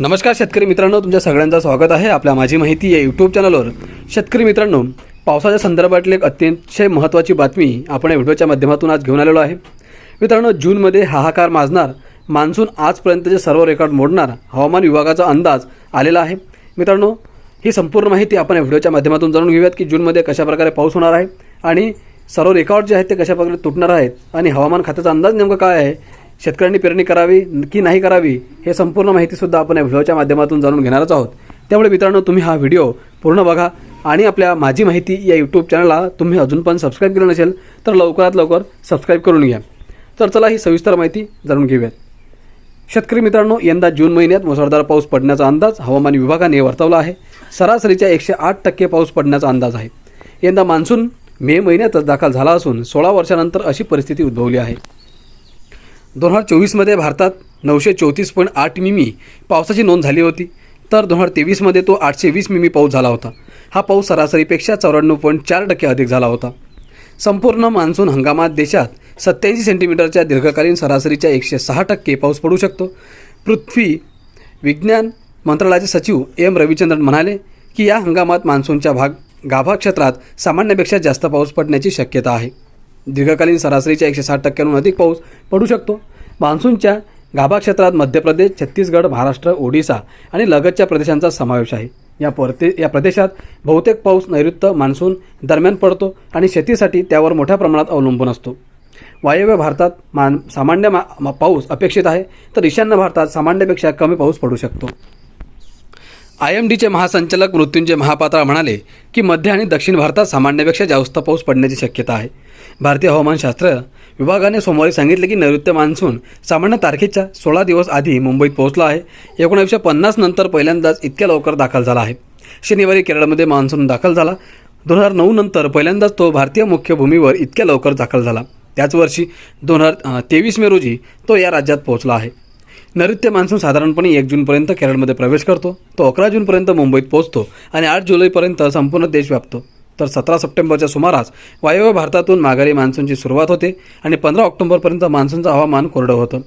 नमस्कार शेतकरी मित्रांनो तुमच्या सगळ्यांचं स्वागत आहे आपल्या माझी माहिती या यूट्यूब चॅनलवर शेतकरी मित्रांनो पावसाच्या संदर्भातली एक अतिशय महत्त्वाची बातमी आपण या व्हिडिओच्या माध्यमातून आज घेऊन आलेलो आहे. मित्रांनो जूनमध्ये हाहाकार माजणार मान्सून आजपर्यंतचे सर्व रेकॉर्ड मोडणार हवामान विभागाचा अंदाज आलेला आहे. मित्रांनो ही संपूर्ण माहिती आपण या व्हिडिओच्या माध्यमातून जाणून घेऊयात की जूनमध्ये कशाप्रकारे पाऊस होणार आहे आणि सर्व रेकॉर्ड जे आहेत ते कशाप्रकारे तुटणार आहेत आणि हवामान खात्याचा अंदाज नेमका काय आहे शेतकऱ्यांनी पेरणी करावी की नाही करावी हे संपूर्ण माहितीसुद्धा आपण या व्हिडिओच्या माध्यमातून जाणून घेणारच आहोत. त्यामुळे मित्रांनो तुम्ही हा व्हिडिओ पूर्ण बघा आणि आपल्या माझी माहिती या यूट्यूब चॅनलला तुम्ही अजून पण सबस्क्राईब केलं नसेल तर लवकरात लवकर सबस्क्राईब करून घ्या. तर चला ही सविस्तर माहिती जाणून घेऊयात. शेतकरी मित्रांनो यंदा जून महिन्यात मुसळधार पाऊस पडण्याचा अंदाज हवामान विभागाने वर्तवला आहे. सरासरीच्या एकशे आठ टक्के पाऊस पडण्याचा अंदाज आहे. यंदा मान्सून मे महिन्यातच दाखल झाला असून सोळा वर्षानंतर अशी परिस्थिती उद्भवली आहे. दोन हजार चोवीसमध्ये भारतात नऊशे चौतीस पॉईंट आठ मिमी पावसाची नोंद झाली होती. तर दोन हजार तेवीसमध्ये तो आठशे वीस मिमी पाऊस झाला होता. हा पाऊस सरासरीपेक्षा चौऱ्याण्णव पॉईंट चार टक्के अधिक झाला होता. संपूर्ण मान्सून हंगामात देशात सत्याऐंशी सेंटीमीटरच्या दीर्घकालीन सरासरीच्या एकशे सहा टक्के पाऊस पडू शकतो. पृथ्वी विज्ञान मंत्रालयाचे सचिव एम रविचंद्रन म्हणाले की या हंगामात मान्सूनच्या भाग गाभा क्षेत्रात सामान्यपेक्षा जास्त पाऊस पडण्याची शक्यता आहे. दीर्घकालीन सरासरीच्या एकशे साठ टक्क्यांहून अधिक पाऊस पडू शकतो. मान्सूनच्या गाभा क्षेत्रात मध्य प्रदेश छत्तीसगड महाराष्ट्र ओडिसा आणि लगतच्या प्रदेशांचा समावेश आहे. या परते या प्रदेशात बहुतेक पाऊस नैऋत्य मान्सून दरम्यान पडतो आणि शेतीसाठी त्यावर मोठ्या प्रमाणात अवलंबून असतो. वायव्य भारतात मान सामान्य मा पाऊस अपेक्षित आहे तर ईशान्य भारतात सामान्यपेक्षा कमी पाऊस पडू शकतो. आय एम डीचे महासंचालक मृत्युंजय महापात्रा म्हणाले की मध्य आणि दक्षिण भारतात सामान्यपेक्षा जास्त पाऊस पडण्याची शक्यता आहे. भारतीय हवामानशास्त्र विभागाने सोमवारी सांगितले की नैऋत्य मान्सून सामान्य तारखेच्या सोळा दिवस आधी मुंबईत पोहोचला आहे. एकोणीसशे पन्नास नंतर पहिल्यांदाच इतक्या लवकर दाखल झाला आहे. शनिवारी केरळमध्ये मान्सून दाखल झाला. दोन हजार नऊ नंतर पहिल्यांदाच तो भारतीय मुख्य भूमीवर इतक्या लवकर दाखल झाला. त्याच वर्षी दोन हजार तेवीस मे रोजी तो या राज्यात पोहोचला आहे. नैऋत्य मान्सून साधारणपणे एक जूनपर्यंत केरळमध्ये प्रवेश करतो. तो अकरा जूनपर्यंत मुंबईत पोहोचतो आणि आठ जुलैपर्यंत संपूर्ण देश व्यापतो. तर सतरा सप्टेंबरच्या सुमारास वायव्य भारतातून माघारी मान्सूनची सुरुवात होते आणि पंधरा ऑक्टोबरपर्यंत मान्सूनचं हवामान कोरडं होतं.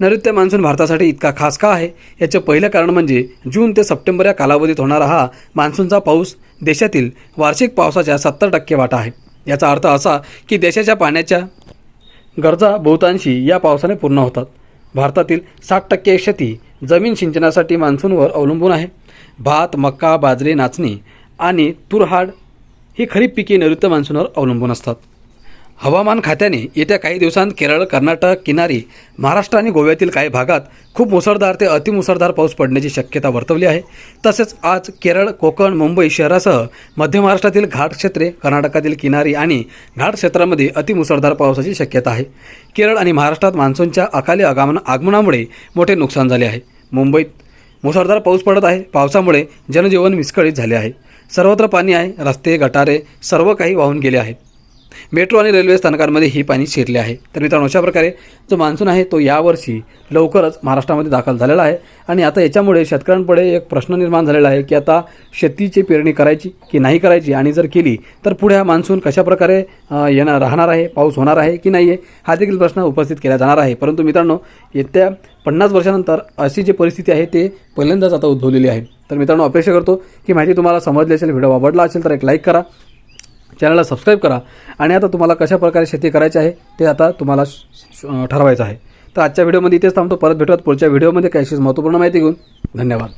नैऋत्य मान्सून भारतासाठी इतका खास का आहे? याचे पहिलं कारण म्हणजे जून ते सप्टेंबर या कालावधीत होणारा हा मान्सूनचा पाऊस देशातील वार्षिक पावसाच्या सत्तर टक्के वाटा आहे. याचा अर्थ असा की देशाच्या पाण्याच्या गरजा बहुतांशी या पावसाने पूर्ण होतात. भारतातील साठ टक्के शेती जमीन सिंचनासाठी मान्सूनवर अवलंबून आहे. भात मका बाजरी नाचणी आणि तुरहाड ही खरीप पिके नैऋत्य मान्सूनवर अवलंबून असतात. हवामान खात्याने येत्या काही दिवसांत केरळ कर्नाटक किनारी महाराष्ट्र आणि गोव्यातील काही भागात खूप मुसळधार ते अतिमुसळधार पाऊस पडण्याची शक्यता वर्तवली आहे. तसेच आज केरळ कोकण मुंबई शहरासह मध्य महाराष्ट्रातील घाट क्षेत्रे कर्नाटकातील किनारी आणि घाट क्षेत्रामध्ये अतिमुसळधार पावसाची शक्यता आहे. केरळ आणि महाराष्ट्रात मान्सूनच्या अकाली आगमन आगमनामुळे मोठे नुकसान झाले आहे. मुंबईत मुसळधार पाऊस पडत आहे. पावसामुळे जनजीवन विस्कळीत झाले आहे. सर्वत्र पाणी आहे रस्ते गटारे सर्व काही वाहून गेले आहेत. मेट्रो आणि रेल्वे स्थानकांमध्ये ही पाणी शिरले आहे. तर मित्रांनो अशा प्रकारे जो मान्सून आहे तो यावर्षी लवकरच महाराष्ट्रामध्ये दाखल झालेला आहे. आणि आता याच्यामुळे शेतकऱ्यांपुढे एक प्रश्न निर्माण झालेला आहे की आता शेतीची पेरणी करायची की नाही करायची? आणि जर केली तर पुढे हा मान्सून कशाप्रकारे येणार राहणार आहे पाऊस होणार आहे की नाही आहे हा देखील प्रश्न उपस्थित केला जाणार आहे. परंतु मित्रांनो येत्या पन्नास वर्षानंतर अशी जी परिस्थिती आहे ते पहिल्यांदाच आता उद्भवलेली आहे. तर मित्रांनो अपेक्षा करतो की माहिती तुम्हाला समजली असेल व्हिडिओ आवडला असेल तर एक लाईक करा. चॅनलला सबस्क्राईब करा. आणि आता तुम्हाला कशा प्रकारे शेती करायची आहे ते आता तुम्हाला ठरवायचं आहे. तर आजच्या व्हिडिओमध्ये इथेच थांबतो. परत भेटूयात पुढच्या व्हिडिओमध्ये. काहीशीच महत्त्वपूर्ण माहिती घेऊन. धन्यवाद.